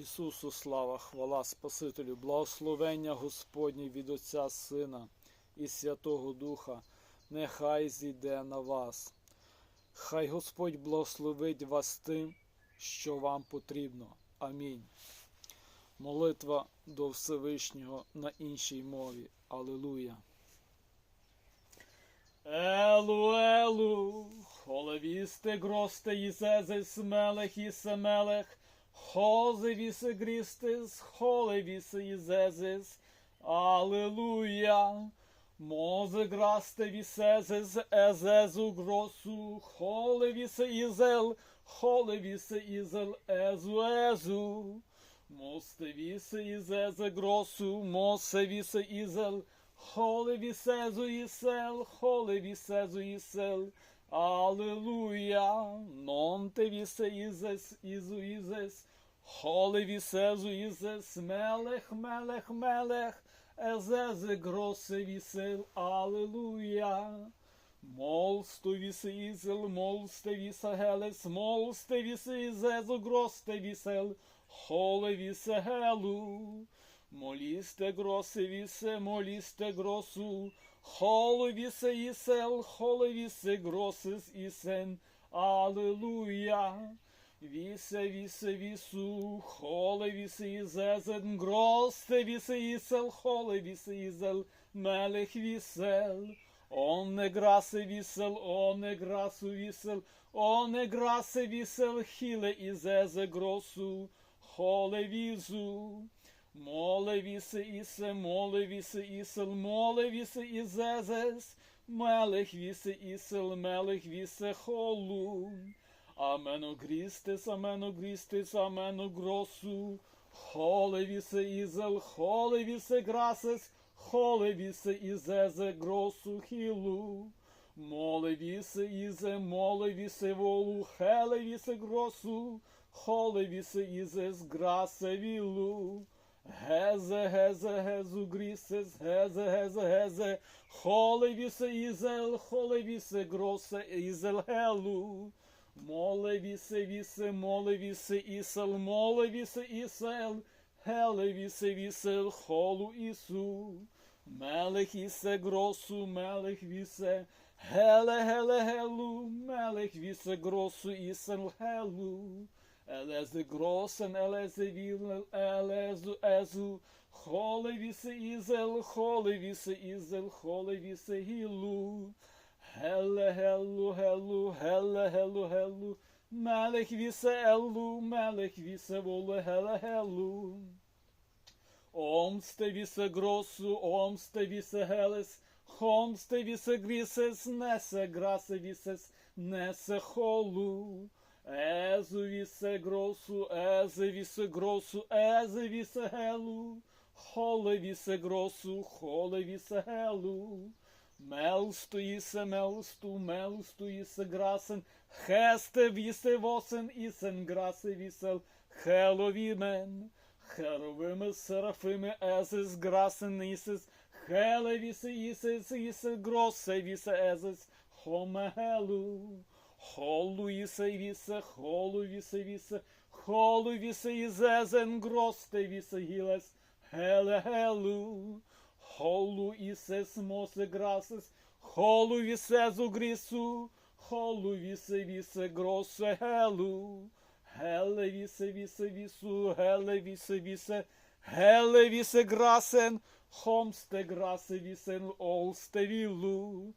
Ісусу слава, хвала Спасителю, благословення Господнє від Отця Сина і Святого Духа, нехай зійде на вас. Хай Господь благословить вас тим, що вам потрібно. Амінь. Молитва до Всевишнього на іншій мові. Алілуя. Елу, елу, холевісте, гросте, Хозевісе Грістис, холевісе Ізезес, Аллилуйя. Мозе грасте вісезес, езезу гросу, холевісе Ізел, холевісе Ізел, езу, езу. Мосте вісе Ізезе гросу, мосе вісе холевісезу Ісел, холевісезу Ісел, Аллилуйя, нон те вісе Ізес, Ізу Ізес, холевісезу Ізес, мелех, мелех, мелех, Езезе гросе вісел, Аллилуйя. Молсто вісе Ізел, молсте вісе Гелес, молсте вісе Ізезу, гросте вісел, холе вісе Гелу. Молісте гросе вісе, молісте гросу, холе вісе Ісел, холе вісе гросис Ісен, Аллилуйя. Вісе, вісе, вісу, холе вісе Ізезен, гросте вісе Ісел, холе вісе Ізел, мелех вісел. Оне грасе вісел, оне грасу вісел, оне грасе вісел, хіле ізезе гросу, холе візу. Вісе ісе, молевіс ісел, моле вісе ізезес, мелех вісе ісел, мелех вісе холу. Амено грістес, амено грістес, амено гросу, холе вісе ізел, холе вісе грасес, холе вісе ізезе гросу хілу. Моле ізе, моле волу, хеле вісе гросу, холе ізес грасе вілу. Гезе, гезе, гезу грісес, гезе, гезе, гезе, холевісе ізел, холе вісе гросе ізел гелу. Моле вісе вісе, ісел, моле вісе ісел, геле вісе вісел, холу ісу. Мелех ісе гросу, мелех вісе, геле, геле, гелу, мелех вісе гросу, ісел, гелу. Елезе гросен, елезе вілел, елезу, езу, холе вісе ізел, холе вісе ізел, холе вісе гілу. Геле, гелу, гелу, геле, гелу, гелу, мелех вісе елу, мелех вісе воле, геле, гелу. Омсте вісе гросу, омсте вісе гелес, хомсте вісе грісес, несе грасе вісес, несе холу. Езу вісе гросу, езе вісе гросу, езе вісе гелу, холе вісе гросу, холе вісе гелу. Мелсту ісе мелсту, мелсту ісе грасен, хесте вісе восен, ісен грасе вісел, хеловімен. Херовими серафими езес грасен ісес, хеле вісе ісес, ісе гросе вісе езес, хомегелу. Холу ісе вісе, холу вісе вісе, ізезен, гросте вісе гілес, геле гелу. Холу ісес мосе грасес, холу вісезу грісу, холу вісе вісе гросе гелу. Геле вісе вісе вісу, геле вісе вісе, геле вісе грасен, хомсте грасе вісен, олсте вілу.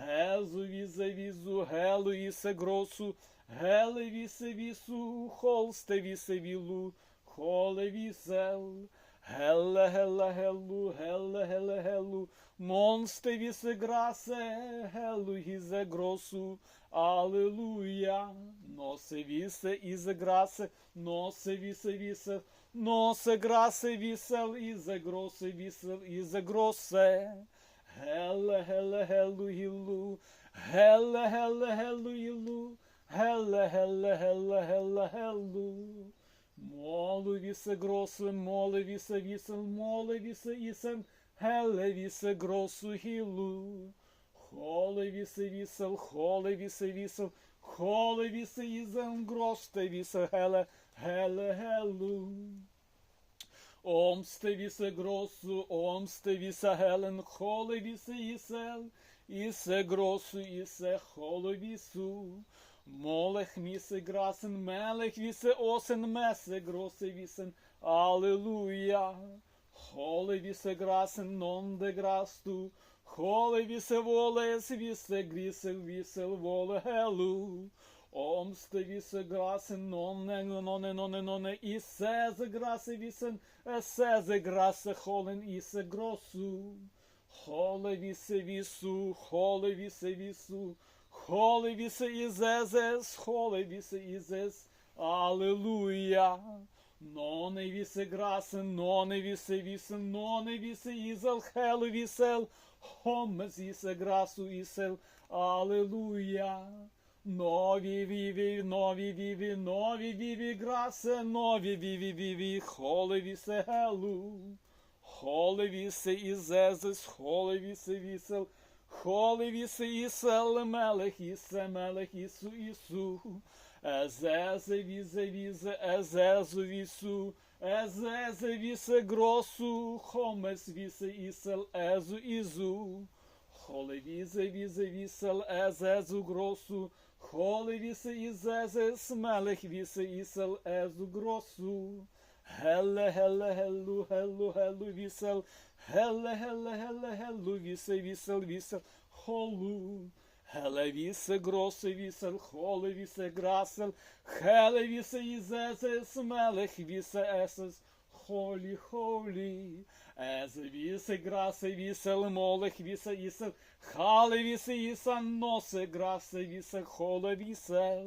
Гезу візе візу, гелу ісе гросу, геле вісе вісу, холсте вісе вілу, холе вісел. Геле, геле, гелу, геле, геле, гелу, монсте вісе грасе, гелу гізе гросу, алилуя. Носе вісе ізе грасе, носе вісе вісе, носе грасе вісел, ізе гросе вісел, ізе гросе. Геле, геле, гелу, гілу, геле, геле, гелу, гілу, геле, геле, геле, геле, гелу. Молу вісе гросу, моле вісе вісел, моле вісе ісен, геле вісе гросу гілу. Холе вісе вісел, холе вісе вісел, Холе вісе ізен гросте вісе геле, геле гелу. Омсте вісе гросу, омсте вісе гелен, холе вісе ісел, ісе гросу, ісе холе вісу. Молех місе грасен, мелех вісе осен, месе гросе вісен, алелуя. Холе вісе грасен, нон де грасту, холе вісе волес, вісе грісел, вісел воле гелу. Omste visse grasen nonne, nonne, nonne, nonne, isse grasse vissen, esse grasse holen isse grossu. Hole visse vissu, hole visse vissu, hole visse izezes, hole visse izes, Alleluja. Nonne visse grasen, nonne visse vissen, nonne visse izel, hele vissel, hommes isse grassu issel, Alleluja. Нові віві, нові віві, нові віві грасе, нові віві віві, холеві се гелу. Холеві се ізезес, холеві се вісел, холеві се ісел, мелех ісе, мелех ісу ісу. Езезе візе візе, езезу вісу, езезе вісе гросу, хомес вісе ісел, езу ізу. Холе візе вісел, езезу гросу, Холе вісе ізезе, смелех вісе ісел, езу гросу. Геле, геле, гелу, гелу, гелу, вісел, геле, геле, геле, гелу, вісе, вісел, вісел, холу. Геле вісе, гросе, вісел, холе вісе, грасел, хеле вісе ізезе, смелех вісе, есес, холі, холі. Ез вісе, грасе, вісел, молех вісе, ісел, хале вісе, ісан, носе, грасе, вісе, холе вісел.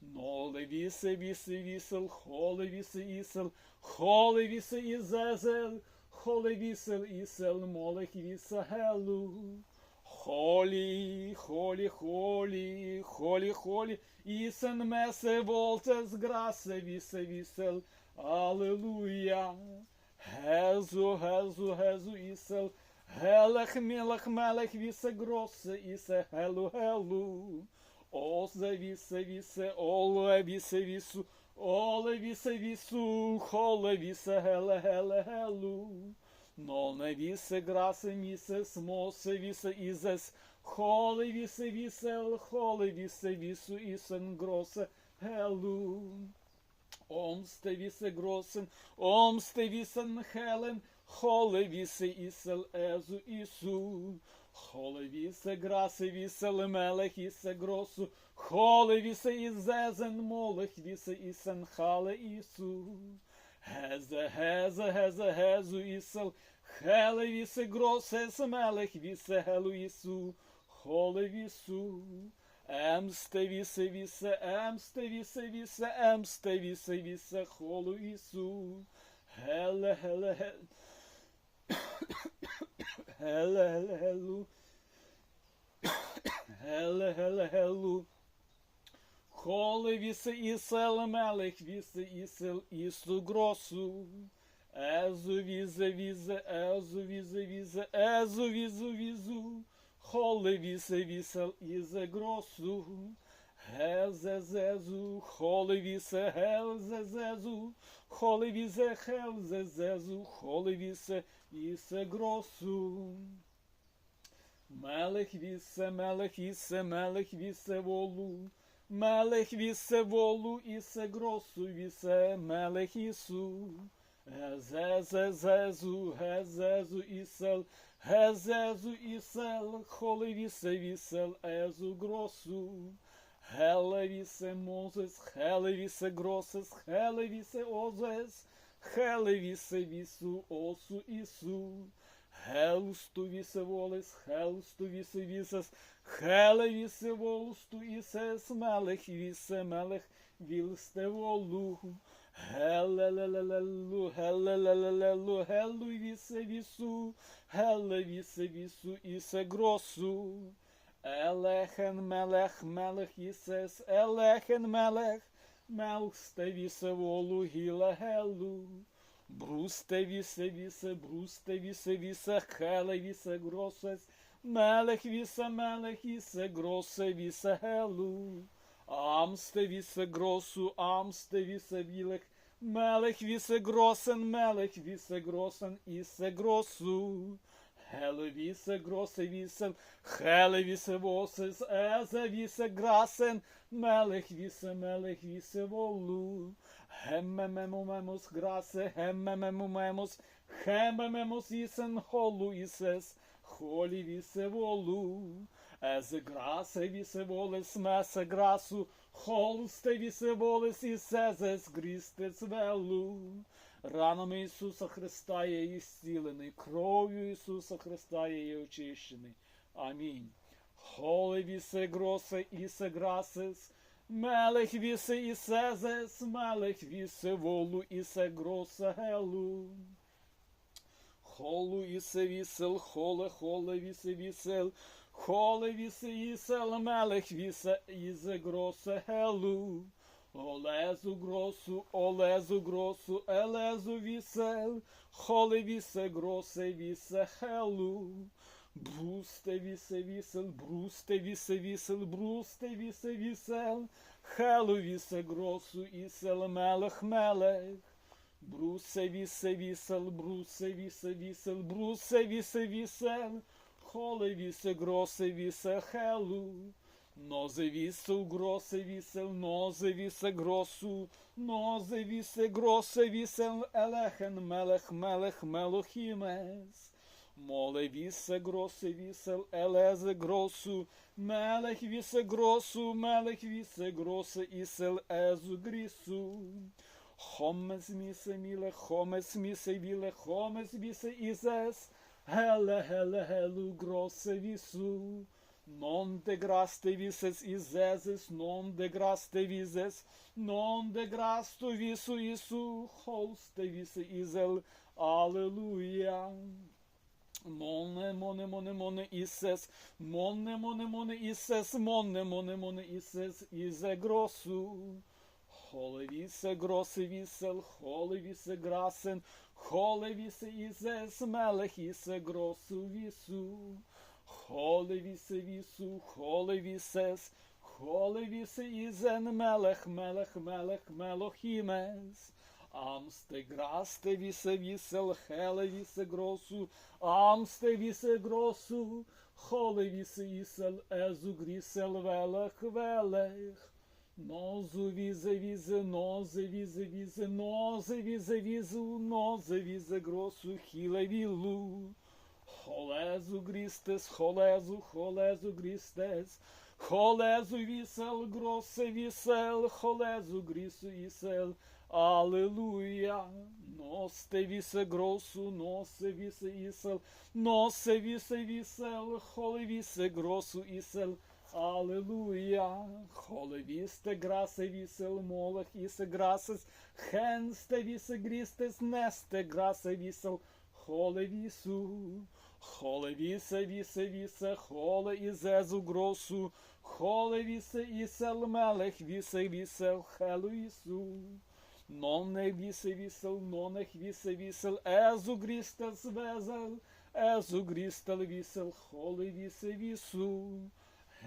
Ноле вісе, вісе, вісел, холе вісе, ісел, холе вісе, ізезел, холе вісел, ісел, молех вісе, гелу. Холі, холі, холі, холі, холі, ісен месе, волтес, грасе, вісе, вісел, алелуя. Гезу, гезу, гезу, ісел, гелех, мілех, мелех, вісе, гросе, ісе, гелу, гелу. Озе, вісе, вісе, оле, вісе, вісу, оле, вісе, вісу, холе, вісе, геле, геле, гелу. Ноне вісе, грасе, місе, смосе, вісе, ізес, холе, вісе, вісел, холе, вісе, вісу, ісен, гросе, гелу. Омсте вісе гросен, омсте вісен хелен, холе вісе ісел езу ісу. Холе вісе грасе вісел мелех ісе гросу, холе вісе ізезен молех вісе ісен хале ісу. Гезе, гезе, гезе, гезу ісел, хеле вісе гросе смелех вісе гелу ісу, холе вісу. Емсте вісе вісе, емсте вісе вісе, емсте вісе вісе, холу Ісу. Геле, геле, геле. Геле, геле, гелу. Геле, геле, гелу. Холе вісе ісел, мелех вісе ісел, ісу гросу. Езу візе, візе, езу візе, візе, езу візу, візу. Холе вісе вісел ізе гросу, гезе зезу, холе вісе гелзе зезу, холе візе хелзе зезу, вісе ісе гросу. Мелех вісе, мелех ісе, мелех вісе волу, мелех вісе волу, ісе гросу вісе, мелех ісу. Гезе зезу, гезезу ісел, Гезезу ісел, холе вісе вісел, езу гросу. Хеле вісе мозес, хеле вісе гросес, хеле вісе озес, хеле вісе вісу, осу ісу. Хелсту вісе волес, хелсту вісе вісес, хеле вісе волсту ісес, мелех вісе мелех, вілсте волу. Хелелелелелу, хелелелелелу, хелу вісе вісу, вісу ісе гросу. Елехен мелех, мелех ісес, елехен мелех, мелсте вісе волу, гіле гелу. Брусте вісе вісе, брусте вісе вісе, хеле вісе гросес, мелех вісе, мелех ісе, гросе вісе гелу. Амсте вісе гросу, амсте вісе вілех, мелех вісе гросен, мелех вісе гросен, ісе гросу. Hele vise grosse visen, hele vise voses, eze vise grasen, melech vise, melech vise volu. Hemmememumemos grase, hemmememumemos, hemmememos isen holu ises, holi vise volu. Eze grase vise voles, mese grasu, holste vise voles, isezes gristes velu. Ранами Ісуса Христа є і зцілений, кров'ю Ісуса Христа є очищений. Амінь. Холе вісе гросе ісе грасес, мелех вісе ісезес, мелех вісе волу ісе гросе гелу. Холу ісе вісел, холе, холе вісе вісел, холе вісе ісел, мелех вісе ізе гросе гелу. Олезу гросу, олезу гросу, елезу вісел, холе вісе гросе вісе хелу. Брусте вісе вісел, брусте вісе вісел, брусте вісе вісел, хелу вісе гросу, ісел мелех мелех. Брусе вісе вісел, брусе вісе вісел, брусе вісе вісел, холе вісе гросе вісе хелу. Нозе вісел, гросе вісел, нозе вісе гросу, нозе вісе гросе вісел, елехен мелех мелех мелохімес. Моле вісе гросе вісел, елезе гросу, мелех вісе гросу, мелех вісе гросе ісел езу грісу. Хомес місе міле, хомес місе віле, хомес вісе ізес, геле, геле, гелу гросе вісу. Non de graste vises iseses, non de graste vises, non de grasto visu isu, holste vise isel, alleluia. Mone, mone, mone, mone, ises, mone, mone, mone, ises, mone, mone, mone, ises, ise grossu. Hole vise grosse visel, hole vise grasen, hole vise ises, melech ise grossu visu. Холе вісу, холе вісес, холе ізен мелех, мелех, мелех, мелохімес. Амсте грасте вісе вісел, хеле вісе гросу, амсте вісе гросу, холе ісел, езу грісел велех, велех. Нозу візе візе, нозе візе візе, нозе візе візу, нозе візе гросу, хіле вілу. Холезу грістес, холезу, холезу грістес, холезу вісел, гросе вісел, холезу грісу вісел, Аллилуйя. Носте вісе гросу, носе вісе ісел, носе вісе вісел, холе вісе гросу ісел, Аллилуйя. Холе вісте грасе вісел, молах ісе грасес, хенсте вісе грістес, несте грасе вісел, холе вісу. Холе вісе, вісе, вісе, холе ізезу гросу, холе вісе, ісел мелех, вісе, вісе, хелу ісу. Нонне вісе, вісел, нонех вісе, вісел, езу грістес везел, езу грістел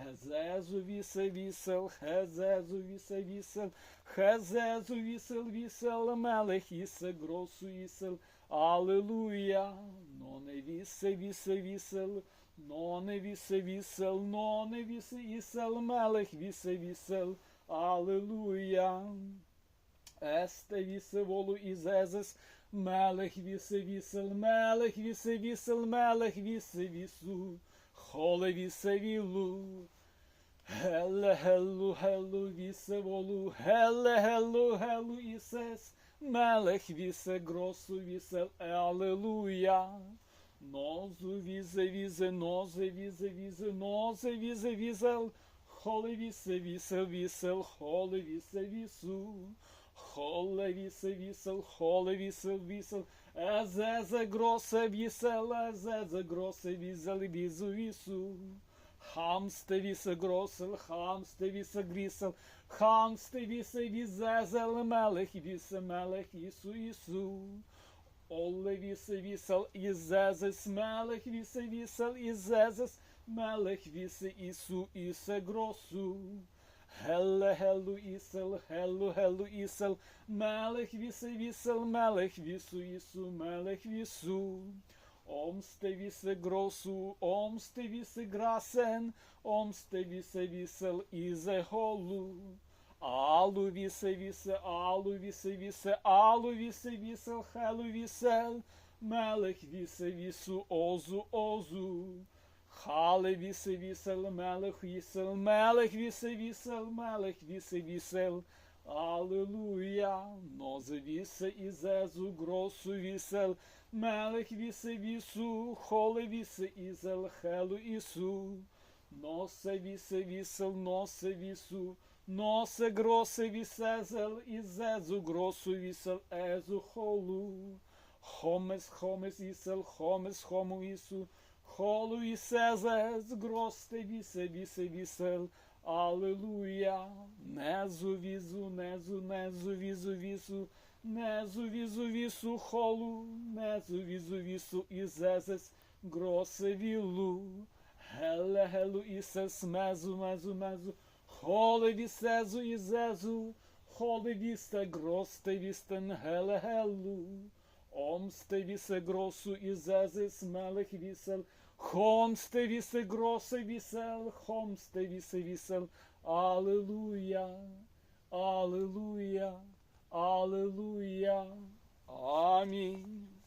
вісел. Хезезу вісе, вісел, хезезу вісе, вісел, хезезу вісел, вісел, мелех ісе, гросу ісел, Аллилуйя, но не вісе, вісе, вісел, но не вісе, вісел, но не вісе, ісел, мелех, вісе, вісел, Аллилуйя. Есте вісе волу ізезес, мелех вісе, вісел, мелех вісе, вісел, мелех вісе, вісу, холе вісе, вілу. Хеле, хелу, хелу, вісе волу, хеле, хелу, хелу, ісес, Мелех вісе гросу вісе, алелуя. Нозу візе візе, нозе візе візе, нозе візе візел, холе вісе вісел вісел, холе вісе вісу. Холе вісе вісел, холе вісел вісел, езезе гросе вісел, езезе гросе візел, візу вісу. Хамсте вісе гросел, хамсте вісе грісел, хамсте вісе візезел, мелех вісе мелех Ісу Ісу. Оле вісе вісел, ізезес, мелех вісе вісел, ізезес, мелех вісе Ісу Ісе гросу. Геле, гелу, ісел, гелу, гелу, ісел, мелех вісе, вісел, мелех вісу, ісу, мелех вісу. Omste vise grosu, omste vise grasen, omste vise visel ize holu. Alu vise vise, alu vise vise, alu vise visel, helu visel, melech vise visu ozu ozu. Hale vise visel, melech visel, melech vise visel, melech vise visel. Аллилуйя, нозе вісе ізезу, гросу вісел, мелех вісе вісу, холе вісе ізел, хелу ісу. Носе вісе вісел, носе вісу, носе гросе вісезел, ізезу, гросу вісел, езу, холу. Хомес, хомес ісел, хомес, хому ісу, холу ісезес, гросте вісе, вісе вісел, Аллилуйя, незу візу, незу, незу, візу, візу, незу, візу, вісу, холу, незу, візу, вісу, ізезес, гросе вілу, геле, гелу, ісес, мезу, мезу, мезу, холе вісезу, ізезу, холе вісте, гросте вістен, геле, гелу, омсте вісе, гросу, і ізезес, мелех вісел, Хомсте вісе гросе вісел, хомсте вісе вісел, Аллилуйя, Аллилуйя, Аллилуйя, Амінь.